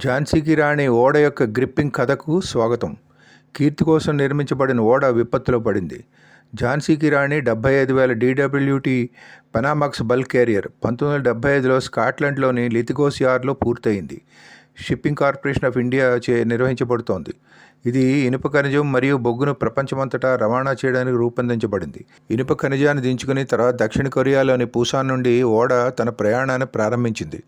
ఝాన్సీకి రాణి ఓడ యొక్క గ్రిప్పింగ్ కథకు స్వాగతం. కీర్తి కోసం నిర్మించబడిన ఓడ విపత్తులో పడింది. ఝాన్సీకి రాణి డెబ్బై ఐదు వేల డీడబ్ల్యూటీ పెనామాక్స్ బల్క్ క్యారియర్ పంతొమ్మిది వందల డెబ్బై ఐదులో స్కాట్లాండ్లోని లితిగోస్ యార్డ్లో పూర్తయింది. షిప్పింగ్ కార్పొరేషన్ ఆఫ్ ఇండియా చే నిర్వహించబడుతోంది. ఇది ఇనుప ఖనిజం మరియు బొగ్గును ప్రపంచమంతటా రవాణా చేయడానికి రూపొందించబడింది. ఇనుప ఖనిజాన్ని దించుకుని తర్వాత దక్షిణ కొరియాలోని పూసాన్ నుండి ఓడ తన ప్రయాణాన్ని ప్రారంభించింది.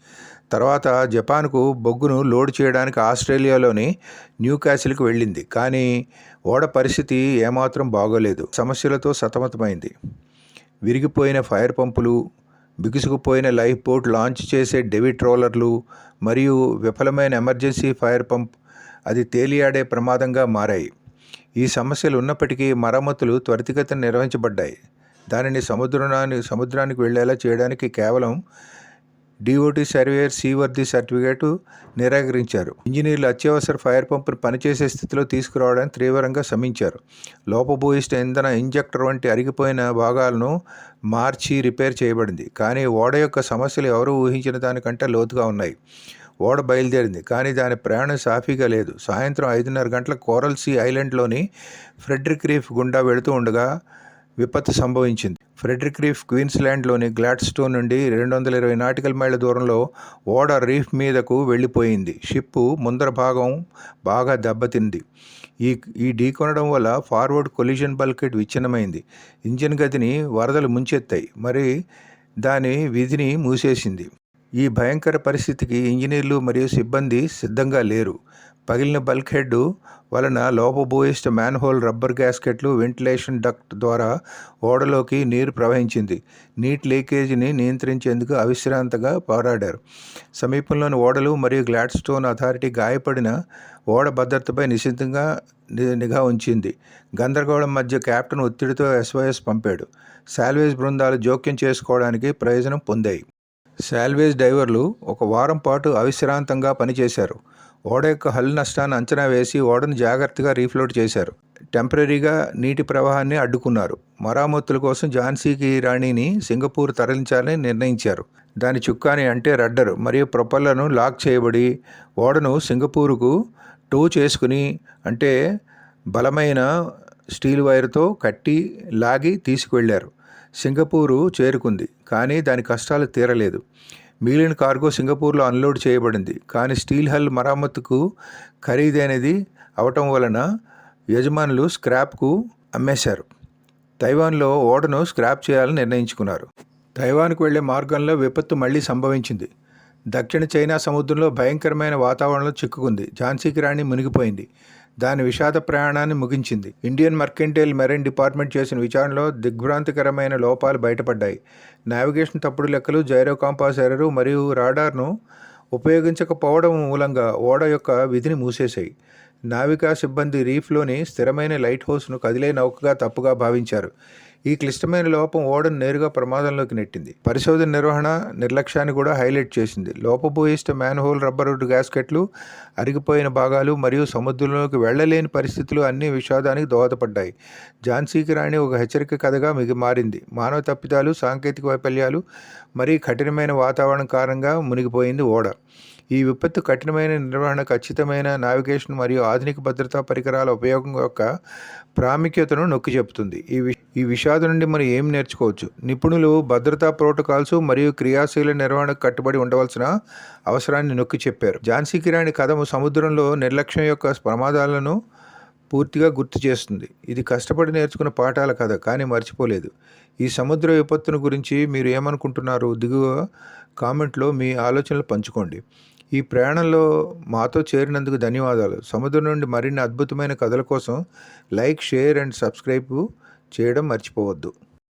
తర్వాత జపాన్కు బొగ్గును లోడ్ చేయడానికి ఆస్ట్రేలియాలోని న్యూ క్యాసిల్కి వెళ్ళింది. కానీ ఓడ పరిస్థితి ఏమాత్రం బాగోలేదు. సమస్యలతో సతమతమైంది. విరిగిపోయిన ఫైర్ పంపులు బిగుసుకుపోయిన లైఫ్ బోట్ లాంచ్ చేసే డెవిట్ రోలర్లు మరియు విఫలమైన ఎమర్జెన్సీ ఫైర్ పంప్ అది తేలియాడే ప్రమాదంగా మారాయి. ఈ సమస్యలు ఉన్నప్పటికీ మరమ్మతులు త్వరితగతిన నిర్వహించబడ్డాయి. దానిని సముద్రాన్ని సముద్రానికి వెళ్ళేలా చేయడానికి కేవలం డిఓటి సర్వేయర్ సీవర్ది సర్టిఫికేటు నిరాకరించారు. ఇంజనీర్లు అత్యవసర ఫైర్ పంపును పనిచేసే స్థితిలో తీసుకురావడానికి తీవ్రంగా శ్రమించారు. లోపభూయిష్ట ఇంధన ఇంజెక్టర్ వంటి అరిగిపోయిన భాగాలను మార్చి రిపేర్ చేయబడింది. కానీ ఓడ యొక్క సమస్యలు ఎవరూ ఊహించిన దానికంటే లోతుగా ఉన్నాయి. ఓడ బయలుదేరింది కానీ దాని ప్రయాణం సాఫీగా లేదు. సాయంత్రం ఐదున్నర గంటల కోరల్ సీ ఐలాండ్లోని ఫ్రెడ్రిక్ రీఫ్ గుండా వెళుతూ ఉండగా విపత్తు సంభవించింది. ఫ్రెడరిక్ రీఫ్ క్వీన్స్లాండ్లోని గ్లాడ్స్టోన్ నుండి రెండు వందల ఇరవై నాటికల్ మైళ్ళ దూరంలో ఓడ రీఫ్ మీదకు వెళ్ళిపోయింది. షిప్పు ముందర భాగం బాగా దెబ్బతింది. ఈ ఈ ఢీకొనడం వల్ల ఫార్వర్డ్ కొలిజన్ బల్కెట్ విచ్ఛిన్నమైంది. ఇంజిన్ గదిని వరదలు ముంచెత్తాయి. మరి దాని విధిని మూసేసింది. ఈ భయంకర పరిస్థితికి ఇంజనీర్లు మరియు సిబ్బంది సిద్ధంగా లేరు. పగిలిన బల్క్ హెడ్ వలన లోపబోయిస్ట్ మ్యాన్హోల్ రబ్బర్ గ్యాస్కెట్లు వెంటిలేషన్ డక్ట్ ద్వారా ఓడలోకి నీరు ప్రవహించింది. నీటి లీకేజీని నియంత్రించేందుకు అవిశ్రాంతగా పోరాడారు. సమీపంలోని ఓడలు మరియు గ్లాడ్స్టోన్ అథారిటీ గాయపడిన ఓడ భద్రతపై నిశ్చితంగా నిఘా ఉంచింది. గందరగోళం మధ్య కెప్టెన్ ఒత్తిడితో ఎస్వైఎస్ పంపాడు. శాల్వేజ్ బృందాలు జోక్యం చేసుకోవడానికి ప్రయోజనం పొందాయి. శాల్వేజ్ డైవర్లు ఒక వారం పాటు అవిశ్రాంతంగా పనిచేశారు. ఓడ యొక్క హల్ నష్టాన్ని అంచనా వేసి ఓడను జాగ్రత్తగా రీఫ్లోట్ చేశారు. టెంపరీగా నీటి ప్రవాహాన్ని అడ్డుకున్నారు. మరామతుల కోసం ఝాన్సీకి రాణిని సింగపూర్ తరలించాలని నిర్ణయించారు. దాని చుక్కాని అంటే రడ్డర్. మరియు ప్రొపల్లను లాక్ చేయబడి ఓడను సింగపూర్కు టో చేసుకుని అంటే బలమైన స్టీల్ వైర్తో కట్టి లాగి తీసుకువెళ్ళారు. సింగపూరు చేరుకుంది. కానీ దాని కష్టాలు తీరలేదు. మిగిలిన కార్గో సింగపూర్లో అన్లోడ్ చేయబడింది. కానీ స్టీల్ హల్ మరమ్మతుకు ఖరీదైనది అవటం వలన యజమానులు స్క్రాప్కు అమ్మేశారు. తైవాన్లో ఓడను స్క్రాప్ చేయాలని నిర్ణయించుకున్నారు. తైవాన్కు వెళ్ళే మార్గంలో విపత్తు మళ్ళీ సంభవించింది. దక్షిణ చైనా సముద్రంలో భయంకరమైన వాతావరణంలో చిక్కుకుంది. ఝాన్సీకి రాణి మునిగిపోయింది. దాని విషాద ప్రయాణాన్ని ముగించింది. ఇండియన్ మర్కెంటైల్ మెరైన్ డిపార్ట్మెంట్ చేసిన విచారణలో దిగ్భ్రాంతికరమైన లోపాలు బయటపడ్డాయి. నావిగేషన్ తప్పుడు లెక్కలు జైరో కాంపాస్ ఎరరు మరియు రాడార్ను ఉపయోగించకపోవడం మూలంగా ఓడ యొక్క విధిని మూసేశాయి. నావికా సిబ్బంది రీఫ్లోని స్థిరమైన లైట్ హౌస్ను కదిలే నౌకగా తప్పుగా భావించారు. ఈ క్లిష్టమైన లోపం ఓడను నేరుగా ప్రమాదంలోకి నెట్టింది. పరిశోధన నిర్వహణ నిర్లక్ష్యాన్ని కూడా హైలైట్ చేసింది. లోపభూయిష్ట మ్యాన్హోల్ రబ్బర్ గ్యాస్కెట్లు అరిగిపోయిన భాగాలు మరియు సముద్రంలోకి వెళ్ళలేని పరిస్థితులు అన్ని విషాదానికి దోహదపడ్డాయి. ఝాన్సీకి రాణి ఒక హెచ్చరిక కథగా మిగి మారింది. మానవ తప్పిదాలు సాంకేతిక వైఫల్యాలు మరియు కఠినమైన వాతావరణం కారణంగా మునిగిపోయింది ఓడ. ఈ విపత్తు కఠినమైన నిర్వహణ ఖచ్చితమైన నావిగేషన్ మరియు ఆధునిక భద్రతా పరికరాల ఉపయోగం యొక్క ప్రాముఖ్యతను నొక్కి చెబుతుంది. ఈ వి ఈ విషాదం నుండి మనం ఏం నేర్చుకోవచ్చు? నిపుణులు భద్రతా ప్రోటోకాల్స్ మరియు క్రియాశీల నిర్వహణకు కట్టుబడి ఉండవలసిన అవసరాన్ని నొక్కి చెప్పారు. ఝాన్సీ కిరాణి కథ సముద్రంలో నిర్లక్ష్యం యొక్క ప్రమాదాలను పూర్తిగా గుర్తు చేస్తుంది. ఇది కష్టపడి నేర్చుకున్న పాఠాల కథ కానీ మర్చిపోలేదు. ఈ సముద్ర విపత్తును గురించి మీరు ఏమనుకుంటున్నారు? దిగువ కామెంట్లో మీ ఆలోచనలు పంచుకోండి. ఈ ప్రయాణంలో మాతో చేరినందుకు ధన్యవాదాలు. సముద్రం నుండి మరిన్ని అద్భుతమైన కథల కోసం లైక్ షేర్ అండ్ సబ్స్క్రైబ్ చేయడం మర్చిపోవద్దు.